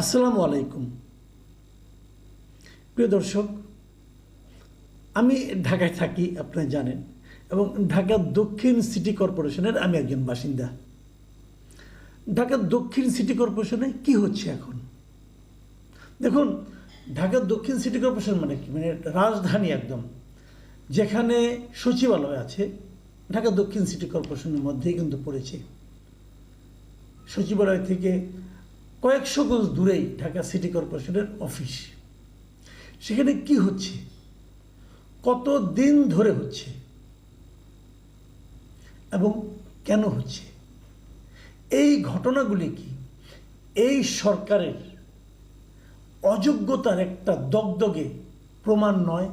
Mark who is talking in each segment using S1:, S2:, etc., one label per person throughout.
S1: আসসালামু আলাইকুম। প্রিয় দর্শক, আমি ঢাকায় থাকি আপনারা জানেন, এবং ঢাকা দক্ষিণ সিটি কর্পোরেশনের আমি একজন বাসিন্দা। ঢাকা দক্ষিণ সিটি কর্পোরেশনে কি হচ্ছে এখন? দেখুন, ঢাকা দক্ষিণ সিটি কর্পোরেশন মানে কি? মানে রাজধানী একদম। যেখানে সচিবালয় আছে, ঢাকা দক্ষিণ সিটি কর্পোরেশনের মধ্যেই কিন্তু পড়েছে। সচিবালয় থেকে কয়েকশো গজ দূরেই ঢাকা সিটি কর্পোরেশনের অফিস। সেখানে কি হচ্ছে? কত দিন ধরে হচ্ছে? এবং কেন হচ্ছে? এই ঘটনাগুলি কি? এই সরকারের অযোগ্যতার একটা দগদগে প্রমাণ নয়?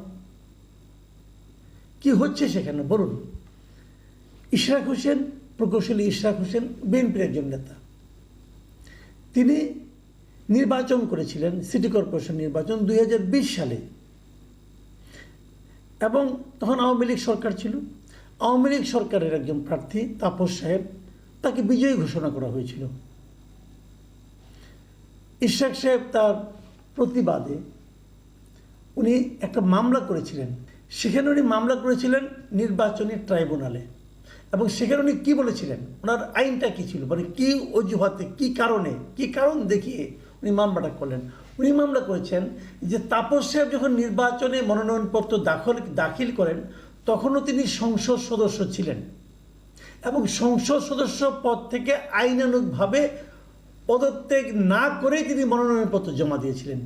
S1: কি হচ্ছে সেখানে? বলুন। ইশরাক হোসেন, প্রকৌশলী ইশরাক হোসেন, বিএনপির একজন নেতা। তিনি নির্বাচন করেছিলেন, সিটি কর্পোরেশন নির্বাচন দুই হাজার বিশ সালে। এবং তখন আওয়ামী লীগ সরকার ছিল। আওয়ামী লীগ সরকারের একজন প্রার্থী তাপস সাহেব, তাকে বিজয়ী ঘোষণা করা হয়েছিল। ইশাক সাহেব তার প্রতিবাদে উনি একটা মামলা করেছিলেন। সেখানে উনি মামলা করেছিলেন নির্বাচনী ট্রাইব্যুনালে। এবং সেখানে উনি কী বলেছিলেন? ওনার আইনটা কী ছিল? মানে কী অজুহাতে, কী কারণে, কী কারণ দেখিয়ে উনি মামলাটা করলেন? উনি মামলা করেছেন যে তাপস সাহেব যখন নির্বাচনে মনোনয়নপত্র দাখল, দাখিল করেন, তখনও তিনি সংসদ সদস্য ছিলেন। এবং সংসদ সদস্য পদ থেকে আইনানুগভাবে পদত্যাগ না করেই তিনি মনোনয়নপত্র জমা দিয়েছিলেন।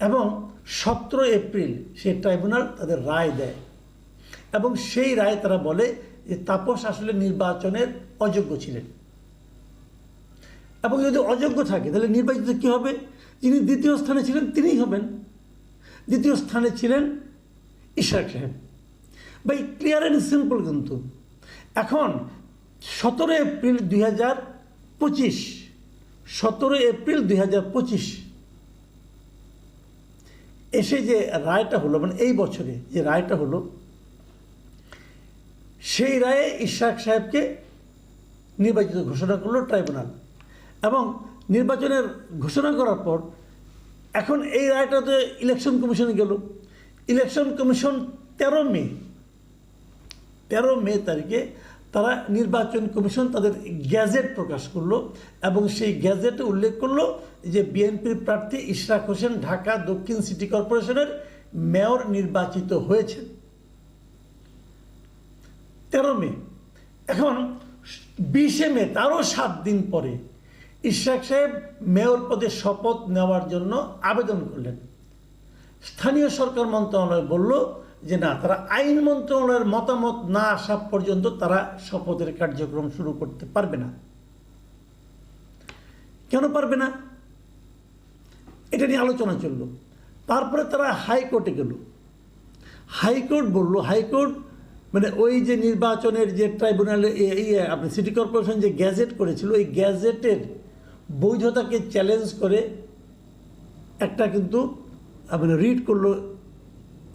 S1: এবং সতেরো এপ্রিল সে ট্রাইব্যুনাল তাদের রায় দেয়। এবং সেই রায় তারা বলে যে তাপস আসলে নির্বাচনের অযোগ্য ছিলেন। এবং যদি অযোগ্য থাকে, তাহলে নির্বাচিত কী হবে? যিনি দ্বিতীয় স্থানে ছিলেন, তিনিই হবেন। দ্বিতীয় স্থানে ছিলেন ইশরাক সাহেব। বাই ক্লিয়ার অ্যান্ড সিম্পল কিন্তু। এখন সতেরো এপ্রিল দুই হাজার পঁচিশ সতেরো এপ্রিল দুই হাজার পঁচিশ, এসে যে রায়টা হলো মানে এই বছরে যে রায়টা হলো সেই রায়ে ইশাক সাহেবকে নির্বাচিত ঘোষণা করল ট্রাইব্যুনাল। এবং নির্বাচনের ঘোষণা করার পর এখন এই রায়টাতে ইলেকশন কমিশনে গেল। ইলেকশন কমিশন তেরো মে তেরো মে তারিখে তারা নির্বাচন কমিশন তাদের গ্যাজেট প্রকাশ করল এবং সেই গ্যাজেটে উল্লেখ করল যে বিএনপির প্রার্থী ইশরাক হোসেন ঢাকা দক্ষিণ সিটি কর্পোরেশনের মেয়র নির্বাচিত হয়েছেন। তেরো মে। এখন বিশে মে, তারও সাত দিন পরে ইশরাক সাহেব মেয়র পদে শপথ নেওয়ার জন্য আবেদন করলেন। স্থানীয় সরকার মন্ত্রণালয় বলল যে না, তারা আইন মন্ত্রণালয়ের মতামত না আসা পর্যন্ত তারা শপথের কার্যক্রম শুরু করতে পারবে না। কেন পারবে না? এটা নিয়ে আলোচনা চলল। তারপরে তারা হাইকোর্টে গেল। হাইকোর্ট বলল, হাইকোর্ট মানে ওই যে নির্বাচনের যে ট্রাইব্যুনালে ইয়ে আপনি সিটি কর্পোরেশন যে গ্যাজেট করেছিল, ওই গ্যাজেটের বৈধতাকে চ্যালেঞ্জ করে একটা কিন্তু মানে রিড করল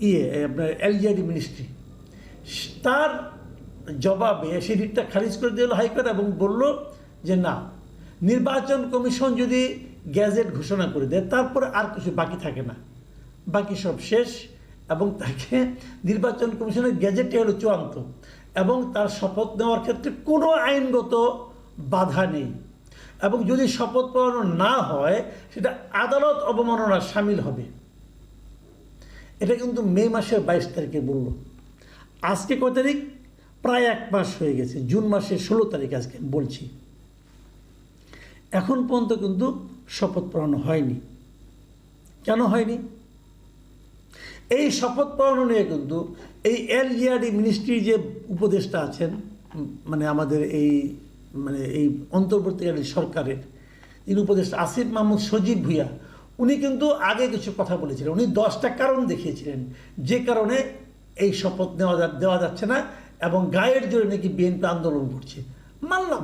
S1: ইয়ে আপনার এলজিআরডি মিনিস্ট্রি তার জবাবে সেই রিটটা খারিজ করে দিল হাইকোর্ট এবং বলল যে না, নির্বাচন কমিশন যদি গ্যাজেট ঘোষণা করে দেয়, তারপরে আর কিছু বাকি থাকে না। বাকি সব শেষ। এবং তাকে নির্বাচন কমিশনের গ্যাজেটটি হলো চূড়ান্ত। এবং তার শপথ নেওয়ার ক্ষেত্রে কোনো আইনগত বাধা নেই। এবং যদি শপথ পাওয়ানো না হয়, সেটা আদালত অবমাননা সামিল হবে। এটা কিন্তু মে মাসের বাইশ তারিখে বলল আজকে কয় তারিখ? প্রায় এক মাস হয়ে গেছে। জুন মাসের ষোলো তারিখ আজকে বলছি। এখন পর্যন্ত কিন্তু শপথ পড়ানো হয়নি। কেন হয়নি? এই শপথ পড়ানো নিয়ে কিন্তু এই এল এলজিআরডি মিনিস্ট্রির যে উপদেষ্টা আছেন মানে আমাদের এই মানে এই অন্তর্বর্তীকালীন সরকারের, যিনি উপদেষ্টা আসিফ মাহমুদ সজীব ভুইয়া, উনি কিন্তু আগে কিছু কথা বলেছিলেন। উনি দশটা কারণ দেখিয়েছিলেন, যে কারণে এই শপথ নেওয়া দেওয়া যাচ্ছে না এবং গায়ের জোরে নাকি বিএনপি আন্দোলন করছে। মানলাম।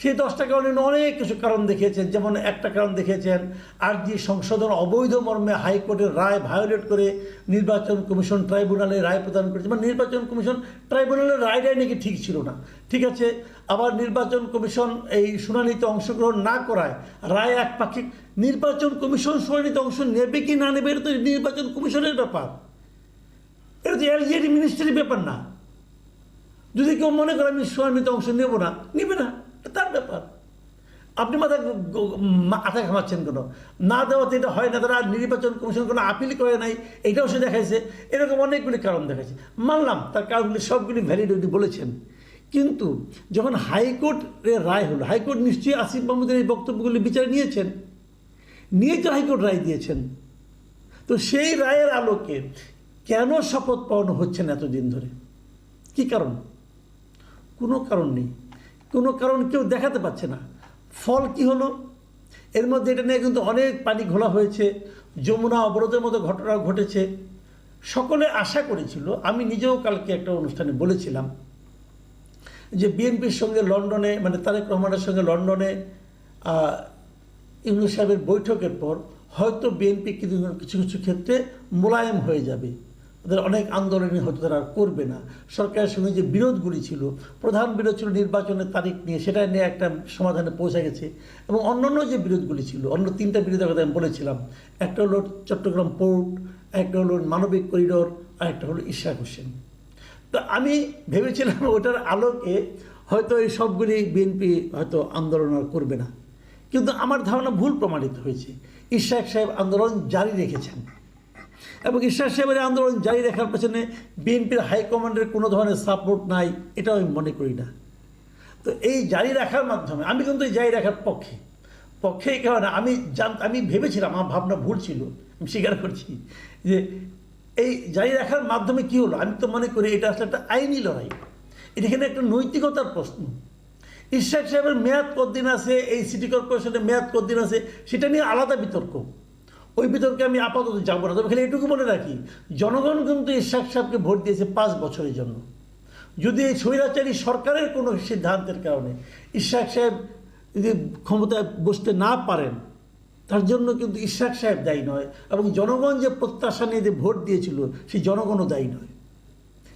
S1: সেই দশটা কারণে উনি অনেক কিছু কারণ দেখিয়েছেন, যেমন একটা কারণ দেখিয়েছেন আর জি সংশোধন অবৈধ মর্মে হাইকোর্টের রায় ভায়োলেট করে নির্বাচন কমিশন ট্রাইব্যুনালে রায় প্রদান করেছে। মানে নির্বাচন কমিশন ট্রাইব্যুনালের রায়টাই নাকি ঠিক ছিল না। ঠিক আছে, আবার নির্বাচন কমিশন এই শুনানিতে অংশগ্রহণ না করায় রায় এক পাক্ষিক নির্বাচন কমিশন শুনানিতে অংশ নেবে কি না নেবে, এটা তো নির্বাচন কমিশনের ব্যাপার। এটা তো এলজিডি মিনিস্ট্রির ব্যাপার না। যদি কেউ মনে করে আমি শুনানিতে অংশ নেব না, নেবে না। তার ব্যাপার। আপনি মাথা গ- গ- মাথা ঘামাচ্ছেন কেন? না দেওয়াতে এটা হয় না, তারা নির্বাচন কমিশন কোনো আপিল করে নাই, এটাও সে দেখাইছে। এরকম অনেকগুলি কারণ দেখাইছে। মানলাম, তার কারণগুলি সবগুলি ভ্যালিড উনি বলেছেন। কিন্তু যখন হাইকোর্টের রায় হলো, হাইকোর্ট নিশ্চয়ই আসিফ মাহমুদের এই বক্তব্যগুলি বিচারে নিয়েছেন। নিয়ে তো হাইকোর্ট রায় দিয়েছেন। তো সেই রায়ের আলোকে কেন শপথ পাওয়ানো হচ্ছে না এতদিন ধরে? কি কারণ? কোনো কারণ নেই। কোনো কারণ কেউ দেখাতে পারছে না। ফল কি হলো? এর মধ্যে এটা নিয়ে কিন্তু অনেক পানি ঘোলা হয়েছে, যমুনা অবরোধের মতো ঘটনা ঘটেছে। সকলে আশা করেছিল, আমি নিজেও কালকে একটা অনুষ্ঠানে বলেছিলাম যে বিএনপির সঙ্গে লন্ডনে মানে তারেক রহমানের সঙ্গে লন্ডনে ইউনুস সাহেবের বৈঠকের পর হয়তো বিএনপি কিছু কিছু ক্ষেত্রে মোলায়েম হয়ে যাবে। ওদের অনেক আন্দোলনই হয়তো তারা করবে না। সরকারের সঙ্গে যে বিরোধগুলি ছিল, প্রধান বিরোধ ছিল নির্বাচনের তারিখ নিয়ে, সেটা নিয়ে একটা সমাধানে পৌঁছে গেছে। এবং অন্যান্য যে বিরোধগুলি ছিল, অন্য তিনটা বিরোধের কথা আমি বলেছিলাম, একটা হলো চট্টগ্রাম পোর্ট, একটা হলো মানবিক করিডোর, আর একটা হলো ইশাক হোসেন। তো আমি ভেবেছিলাম ওটার আলোকে হয়তো এই সবগুলি বিএনপি হয়তো আন্দোলন আর করবে না। কিন্তু আমার ধারণা ভুল প্রমাণিত হয়েছে। ইশাক সাহেব আন্দোলন জারি রেখেছেন। এবং ঈশ্বর সাহেবের আন্দোলন জারি রাখার পেছনে বিএনপির হাইকমান্ডের কোনো ধরনের সাপোর্ট নাই, এটাও আমি মনে করি না। তো এই জারি রাখার মাধ্যমে, আমি কিন্তু এই জারি রাখার পক্ষে পক্ষে এই কারণে আমি জান, আমি ভেবেছিলাম, আমার ভাবনা ভুল ছিল, আমি স্বীকার করছি যে এই জারি রাখার মাধ্যমে কি হলো? আমি তো মনে করি এটা আসলে একটা আইনি লড়াই। এখানে একটা নৈতিকতার প্রশ্ন। ইশাক সাহেবের মেয়াদ কতদিন আছে? এই সিটি কর্পোরেশনের মেয়াদ কতদিন আছে? সেটা নিয়ে আলাদা বিতর্ক। ওই বিতর্কে আমি আপাতত যাব না। তবে খালি এটুকু বলে রাখি, জনগণ কিন্তু ইশাক সাহেবকে ভোট দিয়েছে পাঁচ বছরের জন্য। যদি এই স্বৈরাচারী সরকারের কোনো সিদ্ধান্তের কারণে ইশাক সাহেব যদি ক্ষমতায় বসতে না পারেন, তার জন্য কিন্তু ইশাক সাহেব দায়ী নয় এবং জনগণ যে প্রত্যাশা নিয়ে যে ভোট দিয়েছিল, সেই জনগণও দায়ী নয়।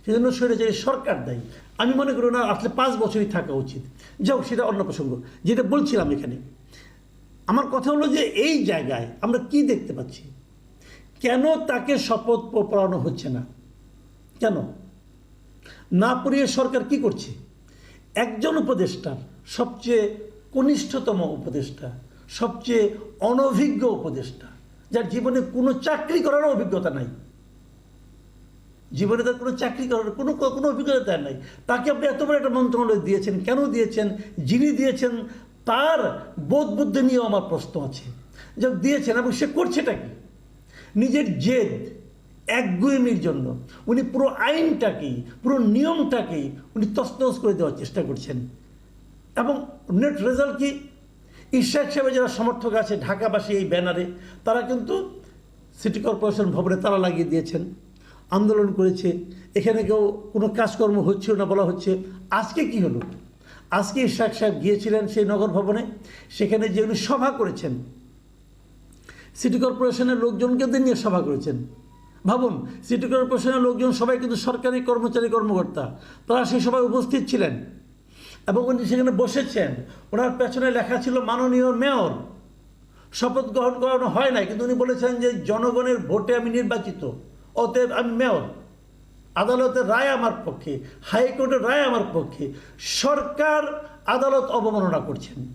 S1: সেজন্য স্বৈরাচারী সরকার দায়ী। আমি মনে করি না, আসলে পাঁচ বছরই থাকা উচিত। যাও সেটা অন্য প্রসঙ্গ। যেটা বলছিলাম এখানে আমার কথা হলো যে এই জায়গায় আমরা কি দেখতে পাচ্ছি? কেন তাকে শপথ পড়ানো হচ্ছে না? কেন? না পড়িয়ে সরকার কি করছে? একজন উপদেষ্টার সবচেয়ে কনিষ্ঠতম উপদেষ্টা, সবচেয়ে অনভিজ্ঞ উপদেষ্টা, যার জীবনে কোনো চাকরি করারও অভিজ্ঞতা নাই। জীবনে তার কোনো চাকরি করার কোনো কোনো অভিজ্ঞতা নাই। তাকে আপনি এত বড় একটা মন্ত্রণালয় দিয়েছেন, কেন দিয়েছেন? যিনি দিয়েছেন তার বোধ বুদ্ধি নিয়েও আমার প্রশ্ন আছে। যে দিয়েছেন এবং সে করছেটা কি? নিজের জেদ, একগুয়েমির জন্য উনি পুরো আইনটাকেই পুরো নিয়মটাকেই উনি তছনছ করে দেওয়ার চেষ্টা করছেন। এবং নেট রেজাল্ট কি? ঈশ্বর সাহেবের যারা সমর্থক আছে ঢাকাবাসী এই ব্যানারে, তারা কিন্তু সিটি কর্পোরেশন ভবনে তারা লাগিয়ে দিয়েছেন, আন্দোলন করেছে। এখানে কেউ কোনো কাজকর্ম হচ্ছিল না বলা হচ্ছে। আজকে কি হলো? আজকে ইশাক সাহেব গিয়েছিলেন সেই নগর ভবনে, সেখানে যে উনি সভা করেছেন। সিটি কর্পোরেশনের লোকজনকে নিয়ে সভা করেছেন। ভাবুন, সিটি কর্পোরেশনের লোকজন সবাই কিন্তু সরকারি কর্মচারী, কর্মকর্তা, তারা সেই সভায় উপস্থিত ছিলেন এবং উনি সেখানে বসেছেন। ওনার পেছনে লেখা ছিল, মাননীয় মেয়র, শপথ গ্রহণ করানো হয় নাই। কিন্তু উনি বলেছেন যে, জনগণের ভোটে আমি নির্বাচিত, অতএব আমি মেয়র। আদালতের রায় আমার পক্ষে, হাইকোর্টের রায় আমার পক্ষে, সরকার আদালত অবমাননা করছেন।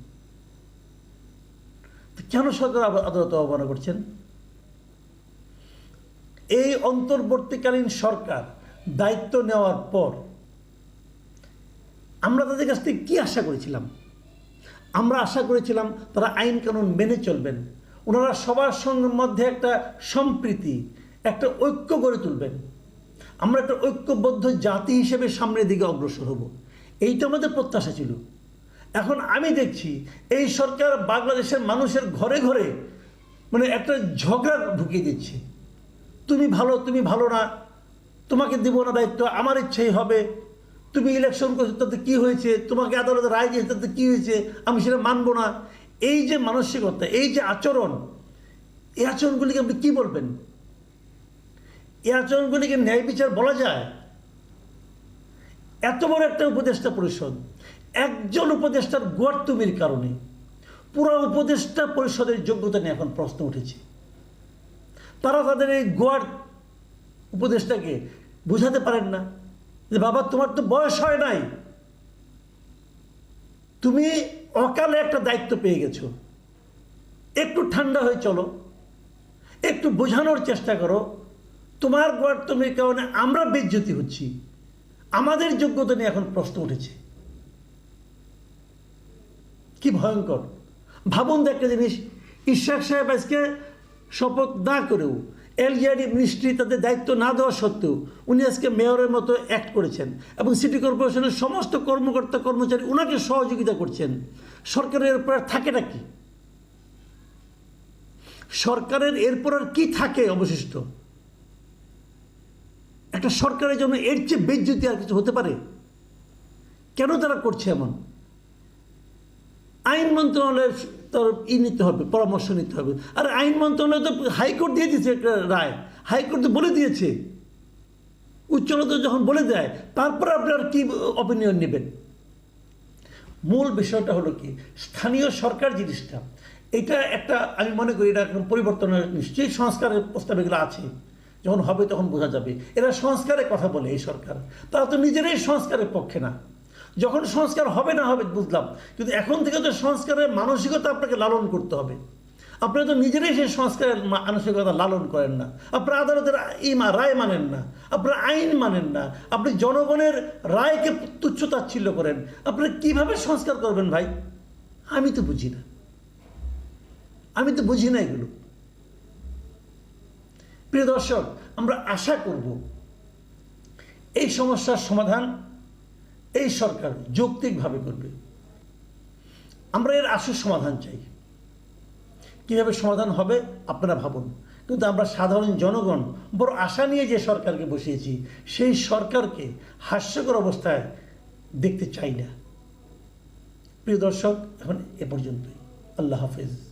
S1: কেন সরকার আদালত অবমাননা করছেন? এই অন্তর্বর্তীকালীন সরকার দায়িত্ব নেওয়ার পর আমরা তাদের কাছ থেকে কী আশা করেছিলাম? আমরা আশা করেছিলাম তারা আইন কানুন মেনে চলবেন। ওনারা সবার সঙ্গে মধ্যে একটা সম্প্রীতি, একটা ঐক্য গড়ে তুলবেন। আমরা একটা ঐক্যবদ্ধ জাতি হিসেবে সামনের দিকে অগ্রসর হব। এইটা আমাদের প্রত্যাশা ছিল। এখন আমি দেখছি এই সরকার বাংলাদেশের মানুষের ঘরে ঘরে মানে একটা ঝগড়া ঢুকিয়ে দিচ্ছে। তুমি ভালো তুমি ভালো না, তোমাকে দিব না দায়িত্ব, আমার ইচ্ছেই হবে। তুমি ইলেকশন করছ, তাতে কী হয়েছে? তোমাকে আদালতে রায় দিয়েছে, তাতে কী হয়েছে? আমি সেটা মানবো না। এই যে মানসিকতা, এই যে আচরণ, এই আচরণগুলিকে আপনি কী বলবেন? এই আচরণগুলিকে ন্যায় বিচার বলা যায়। এত বড় একটা উপদেষ্টা পরিষদ, একজন উপদেষ্টার গোয়ার্তুমির কারণে পুরো উপদেষ্টা পরিষদের যোগ্যতা নিয়ে এখন প্রশ্ন উঠেছে। তারা তাদের এই গোয়ার উপদেষ্টাকে বুঝাতে পারেন না যে, বাবা, তোমার তো বয়স হয় নাই। তুমি অকালে একটা দায়িত্ব পেয়ে গেছো। একটু ঠান্ডা হয়ে চলো, একটু বোঝানোর চেষ্টা করো তোমার গোয়ার্তমির কারণে আমরা বেজ্জতি হচ্ছি। আমাদের যোগ্যতা নিয়ে এখন প্রশ্ন উঠেছে। কি ভয়ঙ্কর। ভাবুন তো একটা জিনিস, ইশাক সাহেব আজকে শপথ না করেও এলজিআরডি মিনিস্ট্রি তাদের দায়িত্ব না দেওয়া সত্ত্বেও উনি আজকে মেয়রের মতো অ্যাক্ট করেছেন এবং সিটি কর্পোরেশনের সমস্ত কর্মকর্তা কর্মচারী ওনাকে সহযোগিতা করছেন। সরকারের এরপর আর থাকেটা কি? সরকারের এরপর আর কি থাকে অবশিষ্ট? একটা সরকারের জন্য এর চেয়ে বেজ্জতি আর কিছু হতে পারে, কেন তারা করছে এমন? আইন মন্ত্রণালয়ের তরফ ই নিতে হবে, পরামর্শ নিতে হবে। আর আইন মন্ত্রণালয় তো হাইকোর্ট দিয়ে দিয়েছে একটা রায়, হাইকোর্ট তো বলে দিয়েছে। উচ্চ আদালত যখন বলে দেয়, তারপর আপনার কি অপিনিয়ন নেবেন? মূল বিষয়টা হলো কি, স্থানীয় সরকার জিনিসটা, এটা একটা আমি মনে করি এটা পরিবর্তনের, নিশ্চয়ই সংস্কারের প্রস্তাব এগুলো আছে। যখন হবে তখন বোঝা যাবে। এরা সংস্কারের কথা বলে এই সরকার। তারা তো নিজেরাই সংস্কারের পক্ষে না। যখন সংস্কার হবে না হবে বুঝলাম। কিন্তু এখন থেকে তো সংস্কারের মানসিকতা আপনাকে লালন করতে হবে। আপনারা তো নিজেরাই সেই সংস্কারের মানসিকতা লালন করেন না। আপনারা আদালতের রায় মানেন না। আপনারা আইন মানেন না। আপনি জনগণের রায়কে তুচ্ছ তাচ্ছিল্য করেন। আপনারা কীভাবে সংস্কার করবেন ভাই? আমি তো বুঝি না। আমি তো বুঝি না এগুলো। প্রিয় দর্শক, আমরা আশা করব এই সমস্যার সমাধান এই সরকার যৌক্তিকভাবে করবে। আমরা এর আসল সমাধান চাই। কীভাবে সমাধান হবে, আপনারা ভাবুন। কিন্তু আমরা সাধারণ জনগণ বড় আশা নিয়ে যে সরকারকে বসিয়েছি, সেই সরকারকে হাস্যকর অবস্থায় দেখতে চাই না। প্রিয় দর্শক, এখন এ পর্যন্তই। আল্লাহ হাফেজ।